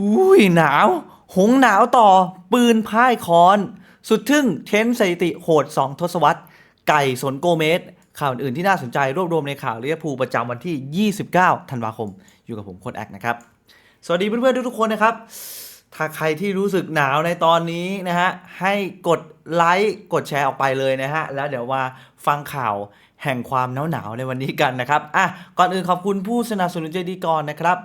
อุ้ยหนาว หงหนาวต่อ ปืนพ่ายคอน สุดทึ่งเทนสถิติโหด 2 ทศวรรษ ไก่สนโกเมสข่าวอื่นที่น่าสนใจรวบรวมในข่าวเรียพูประจำวันที่ 29 ธันวาคม อยู่กับผมโค้ดแอคนะครับ สวัสดีเพื่อนๆทุกๆคนนะครับ ถ้าใครที่รู้สึกหนาวในตอนนี้นะฮะ ให้กดไลค์กดแชร์ออกไปเลยนะฮะ แล้วเดี๋ยวมาฟังข่าวแห่งความหนาวหนาวในวันนี้กันนะครับ อะ ก่อนอื่นขอบคุณผู้สนับสนุนใจดีก่อนนะครับ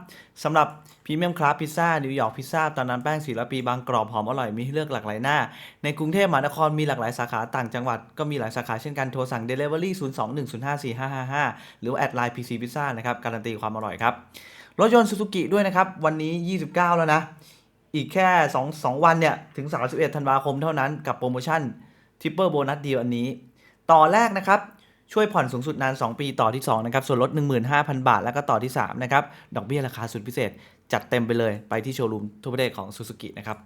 สำหรับ พรีเมียมคราฟพิซซ่านิวยอร์กพิซซ่าตอนนั้นแป้งสีลปีบางกรอบหอมอร่อยมีให้เลือกหลากหลายหน้า ในกรุงเทพมหานครมีหลากหลายสาขาต่างจังหวัดก็มีหลายสาขาเช่นกันโทรสั่ง Delivery 02-105-4555 หรือว่าแอดไลน์ PC Pizza นะครับการันตีความอร่อยครับ รถยนต์ซูซูกิด้วยนะครับวันนี้ 29 แล้วนะ อีกแค่ 2 2 วันเนี่ยถึง 31 ธันวาคมเท่านั้นกับโปรโมชั่นทิปเปอร์โบนัสดีลอันนี้ ต่อแรกนะครับ ช่วยผ่อนสูงสุดนาน 2 ปีต่อที่ 2 นะครับ ส่วนลด 15,000 บาท แล้วก็ต่อที่ 3 นะครับ ดอกเบี้ยราคาสุดพิเศษ จัดเต็มไปเลยไปที่โชว์รูมทั่วประเทศของซูซูกินะครับ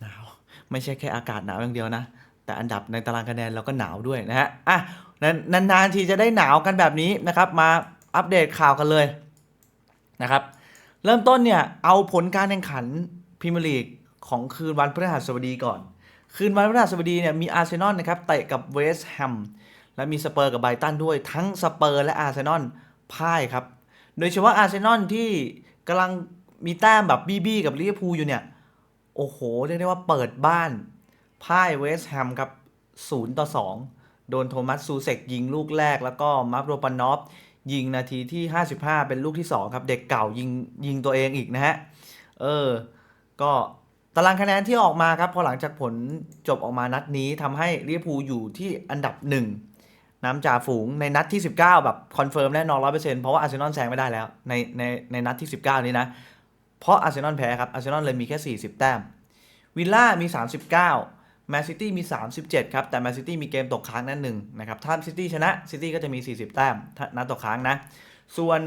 หนาวไม่ใช่แค่อากาศหนาวอย่างเดียวนะ แต่อันดับในตารางคะแนนเราก็หนาวด้วยนะฮะอะนานๆทีจะได้หนาวกันแบบนี้นะครับ มาอัปเดตข่าวกันเลยนะครับ เริ่มต้นเนี่ยเอาผลการแข่งขันพรีเมียร์ลีกของคืนวันพฤหัสบดีก่อน คืนวันพฤหัสบดีเนี่ยมีอาร์เซนอลนะครับเตะกับเวสต์แฮม และมีสเปอร์กับไบตันด้วยทั้งสเปอร์และอาร์เซนอลพ่ายครับ โดยเฉพาะอาร์เซนอลที่กำลังมีแต้มแบบบี้ๆกับลิเวอร์พูลอยู่เนี่ย โอ้โห เรียกได้ว่าเปิดบ้านพ่ายเวสต์แฮมครับ0ต่อ2 โดนโทมัสซูเซกยิงลูกแรกแล้วก็มาร์โรปานอฟยิงนาทีที่ 55 เป็นลูกที่ 2 ครับ เด็กเก่ายิงยิงตัวเองอีกนะฮะ เออ ก็ตารางคะแนนที่ออกมาครับ พอหลังจากผลจบออกมานัดนี้ทำให้ลิเวอร์พูลอยู่ที่อันดับ 1 น้ำจ่าฝูงในนัดที่ 19 แบบคอนเฟิร์มแน่นอน100%เซ็นต์เพราะว่าอาร์เซนอลแซงไม่ได้แล้ว ในในในนัดที่ 19 นี้นะ เพราะอาร์เซนอลแพ้ครับอาร์เซนอลเลยมีแค่ 40 แต้มวิลล่ามี 39แมนซิตี้มี 37 ครับ แต่แมนซิตี้มีเกมตกค้างนั่นหนึ่งนะครับถ้าซิตี้ชนะซิตี้ก็จะมี 40 แต้มถ้านัดตกค้างนะ ส่วน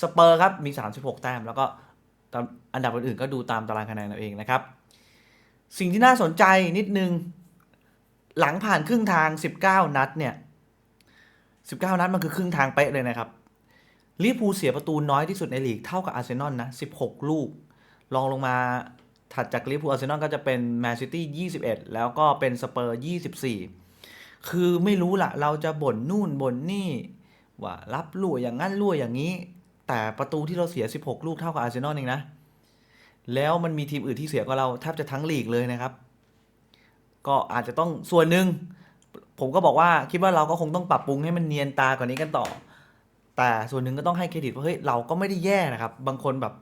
สเปอร์ครับมี 36 แต้มแล้วก็อันดับอื่นๆก็ดูตามตารางคะแนนเอาเองนะครับ สิ่งที่น่าสนใจนิดนึงหลังผ่านครึ่งทาง 19 นัดเนี่ย 19 นัดมันคือครึ่งทางเป๊ะเลยนะครับลิเวอร์พูลเสียประตูน้อยที่สุดในลีกเท่ากับอาร์เซนอลนะ 16 ลูก รองลงมาถัดจากลิเวอร์พูลอาร์เซนอลก็จะเป็นแมนซิตี้21 แล้วก็เป็นสเปอร์ 24 คือไม่รู้ละเราจะบ่นนู่นบ่นนี่ ว่ารับลู่อย่างนั้นลู่อย่างนี้ แต่ประตูที่เราเสีย 16 ลูกเท่ากับอาร์เซนอลเองนะ แล้วมันมีทีมอื่นที่เสียกว่าเราแทบจะทั้งลีกเลยนะครับ ก็อาจจะต้องส่วนหนึ่ง ผมก็บอกว่าคิดว่าเราก็คงต้องปรับปรุงให้มันเนียนตากว่านี้กันต่อ แต่ส่วนหนึ่งก็ต้องให้เครดิตว่าเฮ้ยเราก็ไม่ได้แย่นะครับ บางคนแบบ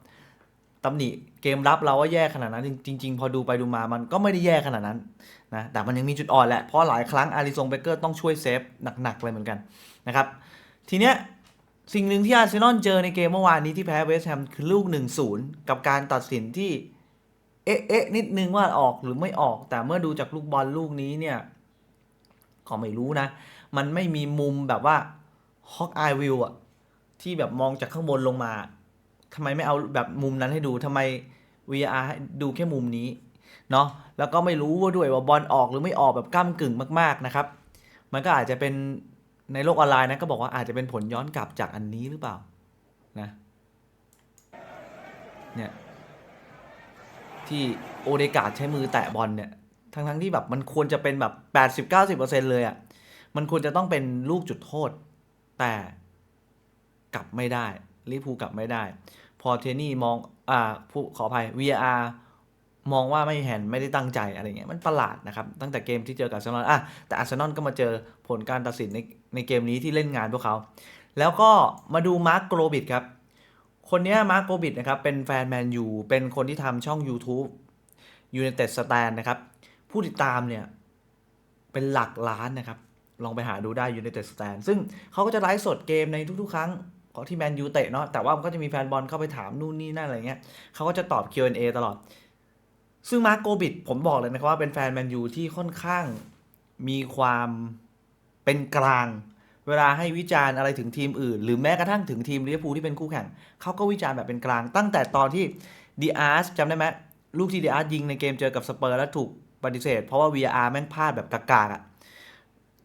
ตำหนิเกมรับเราว่าแย่ขนาดนั้น จริง ๆ พอดูไปดูมามันก็ไม่ได้แย่ขนาดนั้นนะแต่มันยังมีจุดอ่อนแหละ เพราะหลายครั้งอาริซงเบเกอร์ต้องช่วยเซฟหนักๆเลยเหมือนกันนะครับทีเนี้ยสิ่งหนึ่งที่อาร์เซนอลเจอในเกมเมื่อวานนี้ที่แพ้เวสต์แฮมคือลูก 1-0 กับการตัดสินที่เอ๊ะเอ๊ะนิดนึงว่าออกหรือไม่ออก แต่เมื่อดูจากลูกบอลลูกนี้เนี่ย ก็ไม่รู้นะ มันไม่มีมุมแบบว่าฮอกอายวิวอะที่แบบมองจากข้างบนลงมาทำไมไม่เอาแบบมุมนั้นให้ดูทำไม VR ดูแค่มุมนี้เนาะแล้วก็ไม่รู้ว่าด้วยว่าบอลออกหรือไม่ออกแบบก้ากึ่งมาก ๆนะครับ มันก็อาจจะเป็นในโลกออนไลน์นะก็บอกว่าอาจจะเป็นผลย้อนกลับจากอันนี้หรือเปล่านะเนี่ยที่โอเดกาดใช้มือแตะบอลเนี่ย ทั้งทั้งๆที่แบบมันควรจะเป็นแบบ80-90%เลยอะ่ะ มันควรจะต้องเป็นลูกจุดโทษ แต่กลับไม่ได้ลิพูกลับไม่ได้ พอเทนี่มองอ่าผู้ขออภัย VAR มองว่าไม่แฮนไม่ได้ตั้งใจอะไรเงี้ยมันประหลาดนะครับ ตั้งแต่เกมที่เจอกับอาร์เซนอลอะแต่อาร์เซนอลก็มาเจอผลการตัดสินในในเกมนี้ที่เล่นงานพวกเขา แล้วก็มาดูมาร์กโกลบิดครับ คนนี้มาร์กโกลบิดนะครับ เป็นแฟนแมนยูเป็นคนที่ทำช่อง YouTube United Stand นะครับ ผู้ติดตามเนี่ย เป็นหลักล้านนะครับ ลองไปหาดูได้ United Stand ซึ่งเขาก็จะไลฟ์สดเกมในทุกๆ ครั้งของที่แมนยูเตะเนาะแต่ว่ามันก็จะมีแฟนบอลเข้าไปถามนู่นนี่นั่นอะไรเงี้ยเขาก็จะตอบ Q&A ตลอด ซึ่งมาร์กโกบิดผมบอกเลยนะครับว่าเป็นแฟนแมนยูที่ค่อนข้างมีความเป็นกลาง เวลาให้วิจารณ์อะไรถึงทีมอื่น หรือแม้กระทั่งถึงทีมลิเวอร์พูลที่เป็นคู่แข่งเขาก็วิจารณ์แบบเป็นกลาง ตั้งแต่ตอนที่ดีอาร์สจำได้ไหมลูกที่ดีอาร์สยิงในเกมเจอกับสเปอร์แล้วถูก ปฏิเสธ เพราะว่า VR แม่งพลาดแบบกากๆอะ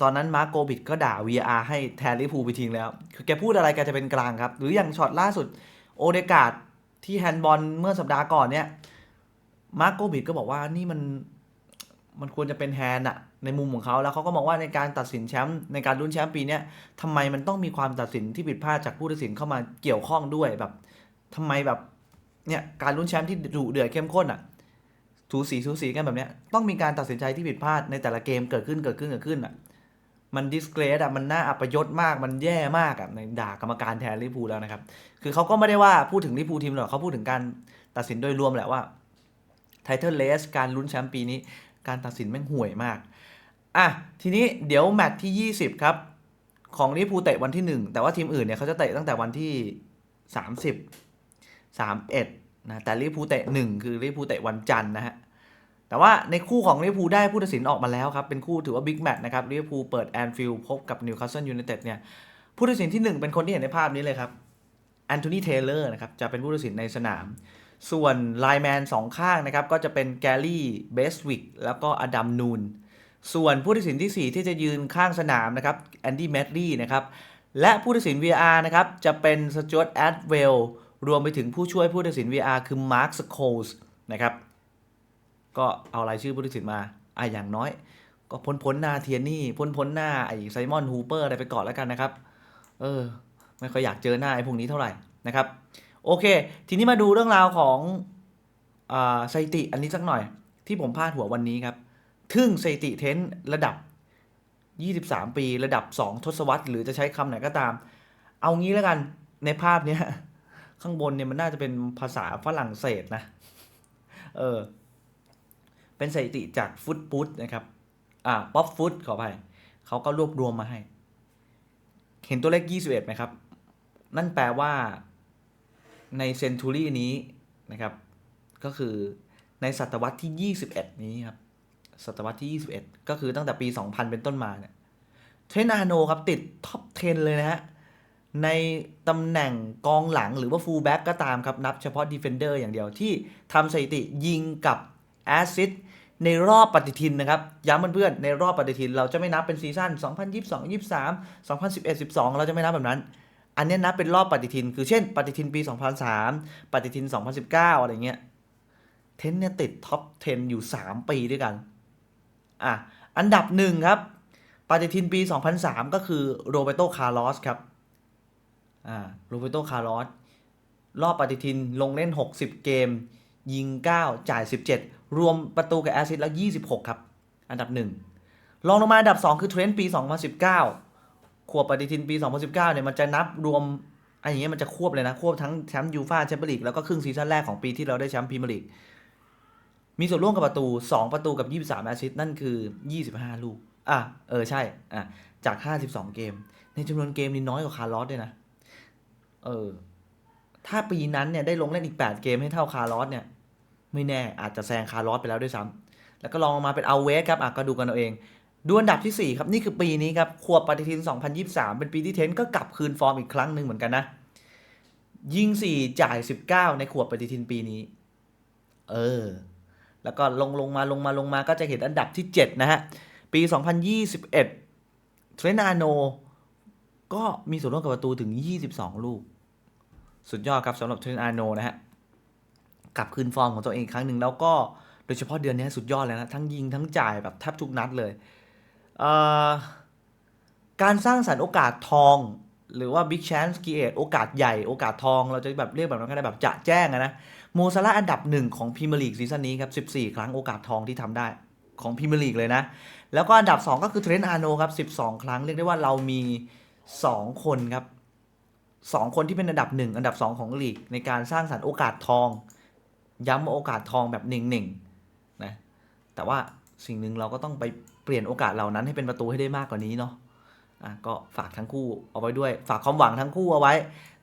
ตอนนั้นมาร์โกบิดก็ด่า VR ให้แทนลิพูไปทิ้งแล้ว คือแกพูดอะไรแกจะเป็นกลางครับ หรืออย่างช็อตล่าสุดโอเดกาดที่แฮนด์บอลเมื่อสัปดาห์ก่อนเนี่ยมาร์โกบิดก็บอกว่านี่มันมันควรจะเป็นแฮนด์อะในมุมของเขาแล้วเขาก็มองว่าในการตัดสินแชมป์ในการลุ้นแชมป์ปีนี้ทำไมมันต้องมีความตัดสินที่ผิดพลาดจากผู้ตัดสินเข้ามาเกี่ยวข้องด้วยแบบทำไมแบบเนี่ยการลุ้นแชมป์ที่ดุเดือดเข้มข้นอะ สูสีสูสีกันแบบเนี้ยต้องมีการตัดสินใจที่ผิดพลาดในแต่ละเกมเกิดขึ้นเกิดขึ้นเกิดขึ้นอะมันดิสเกรสอะมันน่าอัปยศมากมันแย่มากอะในด่ากรรมการแทนลิพูแล้วนะครับ คือเขาก็ไม่ได้ว่าพูดถึงลิพูทีมหรอกเขาพูดถึงการตัดสินโดยรวมแหละว่าไทเทลเลสการลุ้นแชมป์ปีนี้ การตัดสินแม่งห่วยมากอะทีนี้เดี๋ยวแมตช์ที่ 20 ครับของลิพูเตะวันที่ 1 แต่ว่าทีมอื่นเนี่ยเขาจะเตะตั้งแต่วันที่ 30 31 นะแต่ลิพูเตะ1คือลิเวอร์พูเตะวันจันทร์นะฮะแต่ว่าในคู่ของลิพูได้ผู้ตัดสินออกมาแล้วครับ เป็นคู่ถือว่าบิ๊กแมตช์นะครับลิพูเปิดแอนฟิลด์พบกับนิวคาสเซิลยูไนเต็ดเนี่ยผู้ตัดสินที่ 1 เป็นคนที่เห็นในภาพนี้เลยครับแอนโทนีเทเลอร์นะครับจะเป็นผู้ตัดสินในสนาม ส่วนไลแมนสองข้างนะครับก็จะเป็นแกลลี่เบสวิกแล้วก็อดัมนูนส่วนผู้ตัดสินทีสี่4 ที่จะยืนข้างสนามนะครับแอนดี้แมดลี่นะครับและผู้ตัดสิน VR นะครับจะเป็นสจวตแอดเวล รวมไปถึงผู้ช่วยผู้ตัดสิน VR คือมาร์คสโคลส์นะครับ ก็เอารายชื่อผู้ตัดสินมาอะอย่างน้อย ก็พ้นพ้นหน้าเทียนนี่พ้นพ้นหน้าไอ้ไซมอนฮูเปอร์อะไรไปก่อนแล้วกันนะครับ เออ ไม่ค่อยอยากเจอหน้าไอ้พวกนี้เท่าไหร่นะครับ โอเค ทีนี้มาดูเรื่องราวของอาสถิติอันนี้สักหน่อย ที่ผมพาดหัววันนี้ครับ ทึ่งสถิติเทนระดับ 23 ปี ระดับ 2 ทศวรรษ หรือจะใช้คำไหนก็ตาม เอางี้แล้วกันในภาพเนี้ย ข้างบนเนี่ยมันน่าจะเป็นภาษาฝรั่งเศสนะ เออ เป็นสถิติจากฟุตปุ๊นะครับ อ่าป๊อปฟุตขอไปเขาก็รวบรวมมาให้ เห็นตัวเลข 21ไหมครับ นั่นแปลว่าในเซนทูรี่นี้นะครับ ก็คือในศตวรรษที่ 21 นี้ครับ ศตวรรษที่ 21 ก็คือตั้งแต่ปี 2000 เป็นต้นมาเนี่ย เทรนอาโนครับติดท็อป 10 เลยนะฮะ ในตำแหน่งกองหลังหรือว่าฟูลแบ็กก็ตามครับ นับเฉพาะดีเฟนเดอร์อย่างเดียวที่ทำสถิติยิงกับแอซิดในรอบปฏิทินนะครับ ย้ำเพื่อนๆในรอบปฏิทิน เราจะไม่นับเป็นซีซั่น2022 23 2011 12 เราจะไม่นับแบบนั้น อันนี้นับเป็นรอบปฏิทิน คือเช่น ปฏิทินปี 2003 ปฏิทิน 2019 อะไรเงี้ย เทนเนี่ยติดท็อป 10 อยู่ 3 ปีด้วยกัน อะ อันดับหนึ่งครับ ปฏิทินปี 2003 ก็คือโรเบโต คาร์ลอสครับ อ่าโรเบโตคาร์ลอสรอบปฏิทินลงเล่น 60 เกม ยิง 9 จ่าย 17 รวมประตูกับแอสซิสต์แล้ว 26 ครับ อันดับหนึ่งรองลงมาอันดับ 2 คือเทรนต์ปี 2019 ขวบปฏิทินปี 2019 เนี่ยมันจะนับรวมอันอย่างเงี้ยมันจะควบเลยนะ ควบทั้งแชมป์ยูฟ่าแชมเปี้ยนลีกแล้วก็ครึ่งซีซั่นแรกของปีที่เราได้แชมป์พรีเมียร์ลีกมีส่วนร่วมกับประตู 2 ประตูกับ 23 แอสซิสต์นั่นคือ 25 ลูก อะ เออ ใช่ อะ จาก 52 เกม ในจำนวนเกมนี่น้อยกว่าคาร์ลอสด้วยนะ เออ ถ้าปีนั้นเนี่ยได้ลงเล่นอีก 8 เกมให้เท่าคาร์ลอสเนี่ย ไม่แน่อาจจะแซงคาร์ลอสไปแล้วด้วยซ้ำแล้วก็ลองมาเป็นเอาเวสครับอะก็ดูกันเอาเอง ดูอันดับที่ 4 ครับ นี่คือปีนี้ครับขวบปฏิทิน 2023 เป็นปีที่เทนก็กลับคืนฟอร์มอีกครั้งหนึ่งเหมือนกันนะ ยิง 4 จ่าย 19 ในขวบปฏิทินปีนี้ เออ แล้วก็ลงลงมาลงมาลงมาก็จะเห็นอันดับที่ 7 นะฮะ ปี 2021เทรนาโนก็มีส่วนร่วมกับประตูถึง 22 ลูก สุดยอดครับสำหรับเทรนาโนนะฮะกลับคืนฟอร์มของตัวเองครั้งหนึ่งแล้วก็โดยเฉพาะเดือนนี้สุดยอดเลยนะ ทั้งยิงทั้งจ่ายแบบแทบทุกนัดเลยเการสร้างสรรค์โอกาสทอง หรือว่า Big Chance Create โอกาสใหญ่โอกาสทอง เราจะแบบเรียกแบบนั้นก็ได้แบบจะแจ้งนะโมซาลาอันดับหนึ่งของพรีเมียร์ลีกซีซั่นนี้ครับ 14 ครั้งโอกาสทองที่ทำได้ของพรีเมียร์ลีกเลยนะ แล้วก็อันดับ 2 ก็คือเทรนต์อาร์โนครับ 12 ครั้งเรียกได้ว่าเรามี 2 คนครับ 2 คนที่เป็นอันดับ 1 อันดับ 2 ของลีก ในการสร้างสรรค์โอกาสทอง ย้ำว่าโอกาสทองแบบหนึ่งๆนะแต่ว่าสิ่งหนึ่งเราก็ต้องไปเปลี่ยนโอกาสเหล่านั้นให้เป็นประตูให้ได้มากกว่านี้เนาะอะก็ฝากทั้งคู่เอาไว้ด้วย ฝากความหวังทั้งคู่เอาไว้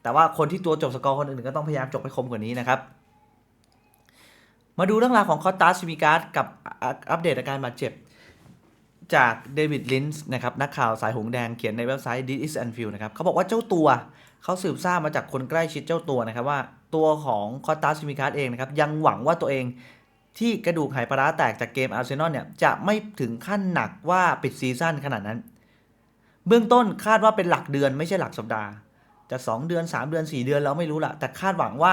แต่ว่าคนที่ตัวจบสกอร์คนอื่นก็ต้องพยายามจบให้คมกว่านี้นะครับ มาดูเรื่องราวของคอตตาสมิการ์ดกับอัปเดตอาการบาดเจ็บจากเดวิดลินส์นะครับนักข่าวสายหงแดงเขียนในเว็บไซต์ This is Anfield นะครับเขาบอกว่าเจ้าตัว เขาสืบทราบมาจากคนใกล้ชิดเจ้าตัวนะครับว่าตัวของคอตตาสมิการ์ดเองนะครับยังหวังว่าตัวเองที่กระดูกไหปลาแตกจากเกมอาร์เซนอลเนี่ยจะไม่ถึงขั้นหนักว่าปิดซีซั่นขนาดนั้น เบื้องต้นคาดว่าเป็นหลักเดือนไม่ใช่หลักสัปดาห์จะ2เดือน 3 เดือน 4 เดือนเราไม่รู้ละแต่คาดหวังว่า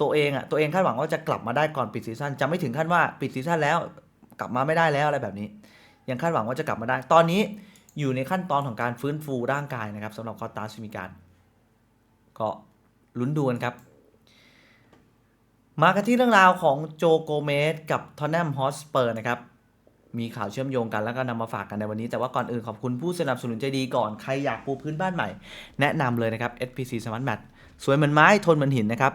ตัวเองอะตัวเองคาดหวังว่าจะกลับมาได้ก่อนปิดซีซั่นจะไม่ถึงขั้นว่าปิดซีซั่นแล้วกลับมาไม่ได้แล้วอะไรแบบนี้ ยังคาดหวังว่าจะกลับมาได้ ตอนนี้อยู่ในขั้นตอนของการฟื้นฟูร่างกายนะครับสำหรับคอตาสมีการ ก็ลุ้นดูกันครับ มากันที่เรื่องราวของโจโกเมสกับทอนแนมฮอสเปอร์นะครับ มีข่าวเชื่อมโยงกันแล้วก็นำมาฝากกันในวันนี้ แต่ว่าก่อนอื่นขอบคุณผู้สนับสนุนใจดีก่อน ใครอยากปูพื้นบ้านใหม่ แนะนำเลยนะครับ SPC Smart Mat สวยเหมือนไม้ทนเหมือนหินนะครับ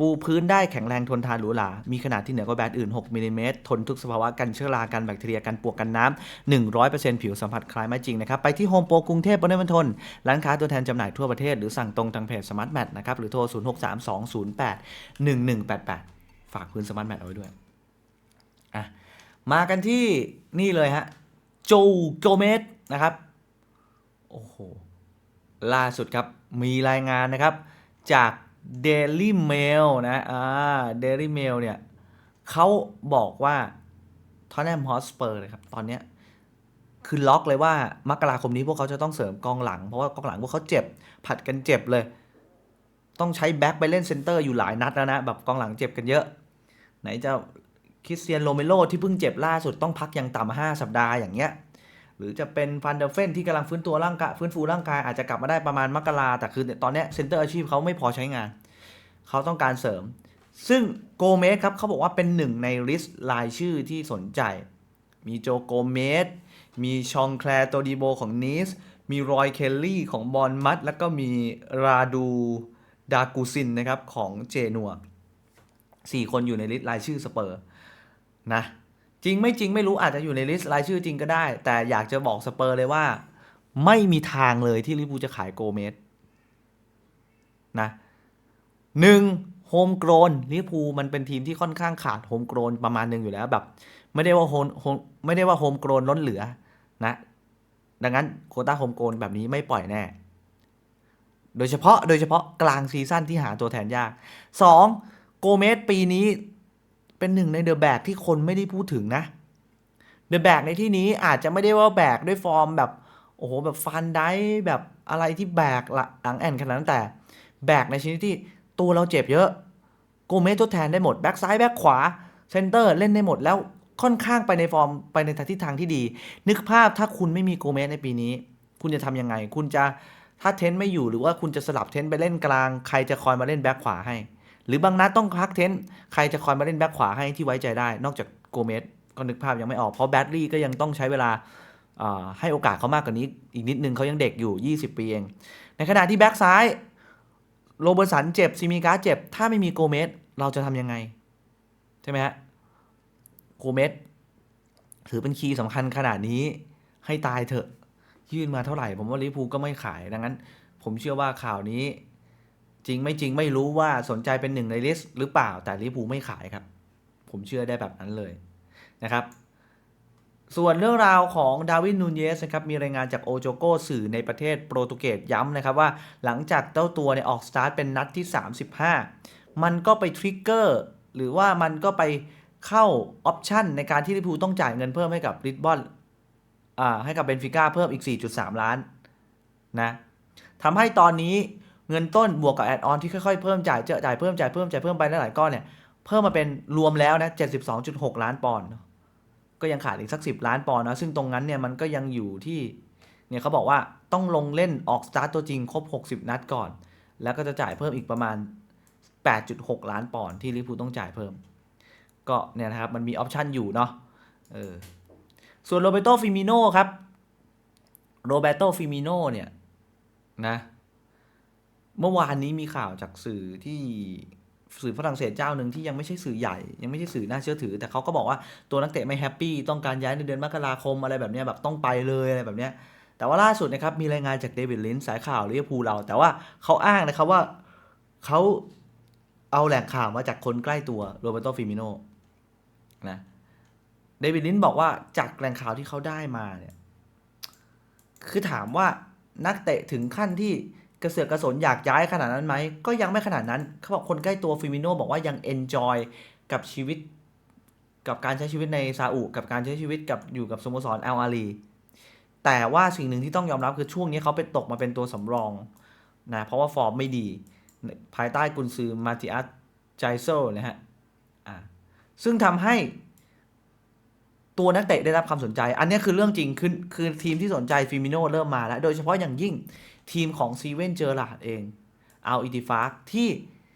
ปูพื้นได้แข็งแรงทนทานหรูหรา มีขนาดที่เหนือกว่าแบรนด์อื่น 6มิลลิเมตร ทนทุกสภาวะกันเชื้อรา กันแบคทีเรีย กันปวก กันน้ำ 100%ผิวสัมผัสคล้ายไม้จริงนะครับ ไปที่โฮมโปรกรุงเทพบนมณฑล ร้านค้าตัวแทนจำหน่ายทั่วประเทศ หรือสั่งตรงทางเพจ Smart Mat นะครับ หรือโทร 0632081188 ฝากพื้น Smart Mat เอาไว้ด้วย อะ มากันที่นี่เลยฮะ โจโกเมสนะครับ โอ้โห ล่าสุดครับ มีรายงานนะครับ จาก Daily Mail นะอ่า Daily Mail เนี่ยเขาบอกว่าทอนแนมฮอสเปอร์เลยครับ ตอนเนี้ยคือล็อกเลยว่ามกราคมนี้พวกเขาจะต้องเสริมกองหลัง เพราะว่ากองหลังพวกเขาเจ็บ ผัดกันเจ็บเลย ต้องใช้แบ็คไปเล่นเซนเตอร์อยู่หลายนัดแล้วนะ แบบกองหลังเจ็บกันเยอะ ไหนจะคริสเตียนโรเมโรที่เพิ่งเจ็บล่าสุดต้องพักอย่างต่ำห้าสัปดาห์อย่างเงี้ย หรือจะเป็นฟันเดอร์เฟนที่กำลังฟื้นตัวร่างกายฟื้นฟูร่างกายอาจจะกลับมาได้ประมาณมกราแต่คือตอนนี้เซนเตอร์อาชีพเขาไม่พอใช้งาน เขาต้องการเสริม ซึ่งโกเมสครับเขาบอกว่าเป็นหนึ่งในลิสต์รายชื่อที่สนใจ มีโจโกเมสมีชองแคลโตดิโบของนีสมีรอยเคลลี่ของบอลมัดแล้วก็มีราดูดากูซินนะครับของเจนัวสี่คนอยู่ในลิสต์รายชื่อสเปอร์นะ จริงไม่จริงไม่รู้อาจจะอยู่ในลิสต์รายชื่อจริงก็ได้ แต่อยากจะบอกสเปอร์เลยว่า ไม่มีทางเลยที่ลิเวอร์พูจะขายโกเมสนะหนึ่งโฮมโกรนลิเวอร์พูลมันเป็นทีมที่ค่อนข้างขาดโฮมโกรนประมาณหนึ่งอยู่แล้วแบบ ไม่ได้ว่าโฮมไม่ได้ว่าโฮมโกรนล้นเหลือนะดังนั้นโคต้าโฮมโกรนแบบนี้ไม่ปล่อยแน่ โดยเฉพาะโดยเฉพาะกลางซีซั่นที่หาตัวแทนยาก 2. โกเมสปีนี้ เป็นหนึ่งในเดอะแบกที่คนไม่ได้พูดถึงนะเดอะแบกในที่นี้อาจจะไม่ได้ว่าแบกด้วยฟอร์มแบบโอ้โหแบบฟันได้แบบอะไรที่แบกหลังแอนขนาดนั้นแต่ แบกในชนิดที่ตัวเราเจ็บเยอะโกเมสทดแทนได้หมดแบ็กซ้ายแบ็กขวาเซนเตอร์เล่นได้หมดแล้วค่อนข้างไปในฟอร์มไปในทิศทางที่ดี นึกภาพถ้าคุณไม่มีโกเมสในปีนี้ คุณจะทำยังไง คุณจะถ้าเทนไม่อยู่หรือว่าคุณจะสลับเทนไปเล่นกลาง ใครจะคอยมาเล่นแบ็กขวาให้ หรือบางนัดต้องพักเทนต์ใครจะคอยมาเล่นแบ็กขวาให้ที่ไว้ใจได้ นอกจากโกเมสก็นึกภาพยังไม่ออกเพราะแบดลี่ก็ยังต้องใช้เวลาให้โอกาสเขามากกว่านี้ อีกนิดนึงเขายังเด็กอยู่ 20 ปีเอง ในขณะที่แบ็กซ้ายโรเบอร์สันเจ็บซิมิกาเจ็บ ถ้าไม่มีโกเมสเราจะทำยังไง ใช่ไหมฮะโกเมสถือเป็นคีย์สำคัญขนาดนี้ให้ตายเถอะ ยื่นมาเท่าไหร่ ผมว่าลิเวอร์พูก็ไม่ขายดังนั้น ผมเชื่อว่าข่าวนี้ จริงไม่จริงไม่รู้ว่าสนใจเป็นหนึ่งในลิสต์หรือเปล่าแต่ลิฟวูไม่ขายครับ ผมเชื่อได้แบบนั้นเลยนะครับ ส่วนเรื่องราวของดาวินนูนเยสนะครับมีรายงานจากโอโจโกสื่อในประเทศโปรตุเกสย้ำนะครับว่าหลังจากเจ้าตัวเนี่ยออกสตาร์ทเป็นนัดที่ 35 มันก็ไปทริกเกอร์หรือว่ามันก็ไปเข้าออปชันในการที่ลิฟวูต้องจ่ายเงินเพิ่มให้กับริดบอนให้กับเบนฟิก้าเพิ่มอีก 4.3 ล้านนะทำให้ตอนนี้ เงินต้นบวกกับแอดออนที่ค่อยๆเพิ่มจ่ายเจอจ่ายเพิ่มจ่ายเพิ่มจ่ายเพิ่มไปหลายๆก้อนเนี่ยเพิ่มมาเป็นรวมแล้วนะ72.6 ล้านปอนด์ก็ยังขาดอีกสัก 10 ล้านปอนด์นะซึ่งตรงนั้นเนี่ยมันก็ยังอยู่ที่เนี่ยเขาบอกว่าต้องลงเล่นออกสตาร์ตตัวจริงครบ 60 นัดก่อน แล้วก็จะจ่ายเพิ่มอีกประมาณ 8.6 ล้านปอนด์ที่ลิเวอร์พูลต้องจ่ายเพิ่ม ก็เนี่ยนะครับมันมีออปชันอยู่เนาะเออส่วนโรเบโตฟิมิโนครับโรเบโตฟิมิโนเนี่ยนะ เมื่อวานนี้มีข่าวจากสื่อที่สื่อฝรั่งเศสเจ้าหนึ่งที่ยังไม่ใช่สื่อใหญ่ ยังไม่ใช่สื่อน่าเชื่อถือ แต่เขาก็บอกว่าตัวนักเตะไม่แฮปปี้ต้องการย้ายในเดือนมกราคมอะไรแบบเนี้ยแบบต้องไปเลยอะไรแบบเนี้ยแต่ว่าล่าสุดนะครับมีรายงานจากเดวิดลินสายข่าวลิเวอร์พูลเรา แต่ว่าเขาอ้างนะครับว่าเขาเอาแหล่งข่าวมาจากคนใกล้ตัวโรเบโตฟิมิโนนะเดวิดลินบอกว่าจากแหล่งข่าวที่เขาได้มาเนี่ยคือถามว่านักเตะถึงขั้นที่ กระเสือกกระสนอยากย้ายขนาดนั้นไหม ก็ยังไม่ขนาดนั้น เขาบอกคนใกล้ตัวฟิมิโนบอกว่ายังเอนจอยกับชีวิต กับการใช้ชีวิตในซาอุกับการใช้ชีวิตกับอยู่กับสโมสรเอลอาลีแต่ว่าสิ่งหนึ่งที่ต้องยอมรับคือช่วงนี้เขาเป็นตกมาเป็นตัวสำรองนะเพราะว่าฟอร์มไม่ดี ภายใต้กุนซือมาติอัสไจโซนะฮะอ่าซึ่งทำให้ตัวนักเตะได้รับความสนใจ อันนี้คือเรื่องจริงคือคือทีมที่สนใจฟิมิโนเริ่มมาแล้ว โดยเฉพาะอย่างยิ่ง ทีมของซีเว่นเจอร์ลาดเองเอาอิติฟาที่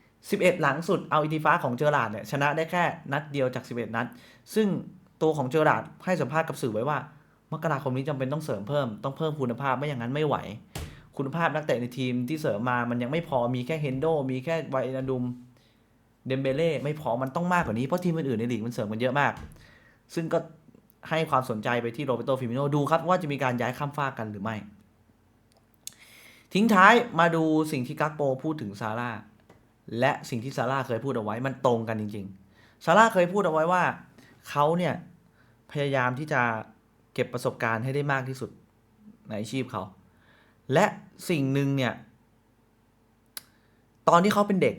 11 หลังสุดเอาอิติฟาของเจอร์ลาดเนี่ยชนะได้แค่นัดเดียวจาก 11 นัด ซึ่งตัวของเจอร์ลาดให้สัมภาษณ์กับสื่อไว้ว่ามกราคมนี้จำเป็นต้องเสริมเพิ่มต้องเพิ่มคุณภาพไม่อย่างนั้นไม่ไหว คุณภาพนักเตะในทีมที่เสริมมามันยังไม่พอมีแค่เฮนโดมีแค่ไวนาดุมเดมเบเล่ไม่พอมันต้องมากกว่านี้เพราะทีมอื่นๆในลีกมันเสริมกันเยอะมาก ซึ่งก็ให้ความสนใจไปที่โรเบโตฟิมิโนดูครับว่าจะมีการย้ายข้ามฟากกันหรือไม่ ทิ้งท้ายมาดูสิ่งที่กักโปพูดถึงซาร่าและสิ่งที่ซาร่าเคยพูดเอาไว้มันตรงกันจริง ๆซาร่าเคยพูดเอาไว้ว่าเขาเนี่ยพยายามที่จะเก็บประสบการณ์ให้ได้มากที่สุดในอาชีพเขา และสิ่งหนึ่งเนี่ย ตอนที่เขาเป็นเด็ก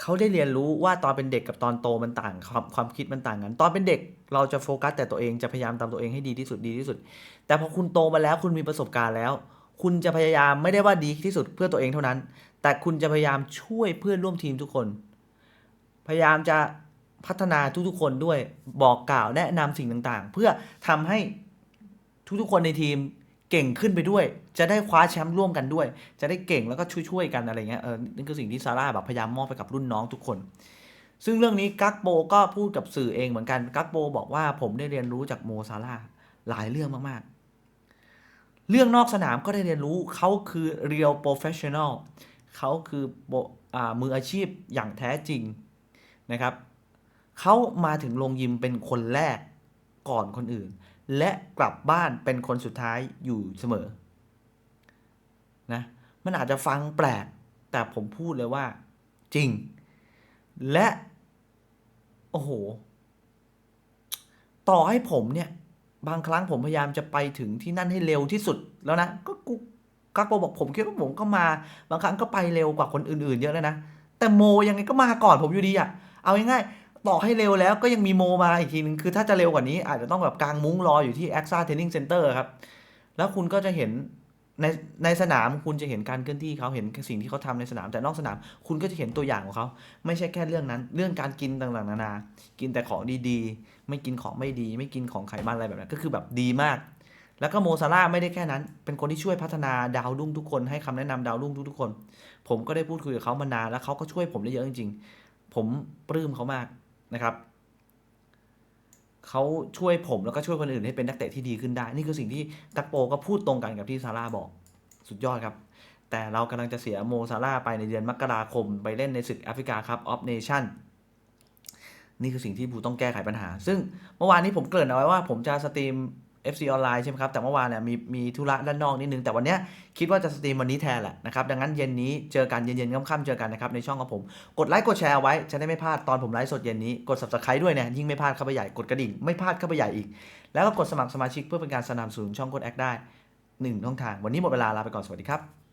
เขาได้เรียนรู้ว่าตอนเป็นเด็กกับตอนโตมันต่างความความคิดมันต่างกัน ตอนเป็นเด็กเราจะโฟกัสแต่ตัวเองจะพยายามทำตัวเองให้ดีที่สุดดีที่สุด แต่พอคุณโตมาแล้วคุณมีประสบการณ์แล้ว คุณจะพยายามไม่ได้ว่าดีที่สุดเพื่อตัวเองเท่านั้น แต่คุณจะพยายามช่วยเพื่อนร่วมทีมทุกคน พยายามจะพัฒนาทุกๆคนด้วยบอกกล่าวแนะนำสิ่งต่างๆ เพื่อทำให้ทุกๆคนในทีมเก่งขึ้นไปด้วย จะได้คว้าแชมป์ร่วมกันด้วย จะได้เก่งแล้วก็ช่วยๆกันอะไรเงี้ยเออนี่คือสิ่งที่ซาร่าแบบพยายามมอบไปกับรุ่นน้องทุกคน ซึ่งเรื่องนี้กักโบก็พูดกับสื่อเองเหมือนกันกักโบบอกว่าผมได้เรียนรู้จากโมซาร่าหลายเรื่องมากๆ เรื่องนอกสนามก็ได้เรียนรู้เขาคือ real professional เขาคืออมืออาชีพอย่างแท้จริงนะครับเขามาถึงโรงยิมเป็นคนแรกก่อนคนอื่น และกลับบ้านเป็นคนสุดท้ายอยู่เสมอนะมันอาจจะฟังแปลก แต่ผมพูดเลยว่า จริง และ โอ้โห ต่อให้ผมเนี่ย บางครั้งผมพยายามจะไปถึงที่นั่นให้เร็วที่สุดแล้วนะก็กูกักโปบอกผมคิดว่าผมก็มา บางครั้งก็ไปเร็วกว่าคนอื่นๆเยอะเลยนะ แต่โมยังไงก็มาก่อนผมอยู่ดีอะเอาง่ายๆต่อให้เร็วแล้วก็ยังมีโมมาอีกทีนึงคือถ้าจะเร็วกว่านี้อาจจะต้องแบบกางมุ้งรออยู่ที่ a x a Training Center ครับ แล้วคุณก็จะเห็น ในในสนามคุณจะเห็นการเคลื่อนที่เขาเห็นสิ่งที่เขาทำในสนาม แต่นอกสนามคุณก็จะเห็นตัวอย่างของเขาไม่ใช่แค่เรื่องนั้น เรื่องการกินต่างๆนานา กินแต่ของดีๆ ไม่กินของไม่ดี ไม่กินของไขมันอะไรแบบนั้นก็คือแบบดีมาก แล้วก็โมซาร่าไม่ได้แค่นั้น เป็นคนที่ช่วยพัฒนาดาวรุ่งทุกคนให้คำแนะนำดาวรุ่งทุกๆคน ผมก็ได้พูดคุยกับเขามานานแล้วเขาก็ช่วยผมได้เยอะจริงๆผมปลื้มเขามากนะครับ เขาช่วยผมแล้วก็ช่วยคนอื่นให้เป็นนักเตะที่ดีขึ้นได้ นี่คือสิ่งที่กักโปก็พูดตรงกันกับที่ซาร่าบอก สุดยอดครับ แต่เรากำลังจะเสียโมซาร่าไปในเดือนมกราคม ไปเล่นในศึกแอฟริกาครับออฟเนชั่นนี่คือสิ่งที่บูต้องแก้ไขปัญหา ซึ่งเมื่อวานนี้ผมเกริ่นเอาไว้ว่าผมจะสตรีม FC ออนไลน์ใช่ไหมครับ แต่เมื่อวานเนี่ยมีมีธุระด้านนอกนิดนึง แต่วันเนี้ยคิดว่าจะสตรีมวันนี้แทนแหละนะครับ ดังนั้นเย็นนี้เจอกันเย็นๆค่ำๆเจอกันนะครับในช่องของผม กดไลค์กดแชร์เอาไว้จะได้ไม่พลาดตอนผมไลฟ์สดเย็นนี้ กด subscribe ด้วยเนี่ยยิ่งไม่พลาดเข้าไปใหญ่กดกระดิ่งไม่พลาดเข้าไปใหญ่อีก แล้วก็กดสมัครสมาชิกเพื่อเป็นการสนับสนุนช่องกดแอคได้หนึ่งช่องทางวันนี้หมดเวลาลาไปก่อนสวัสดีครับ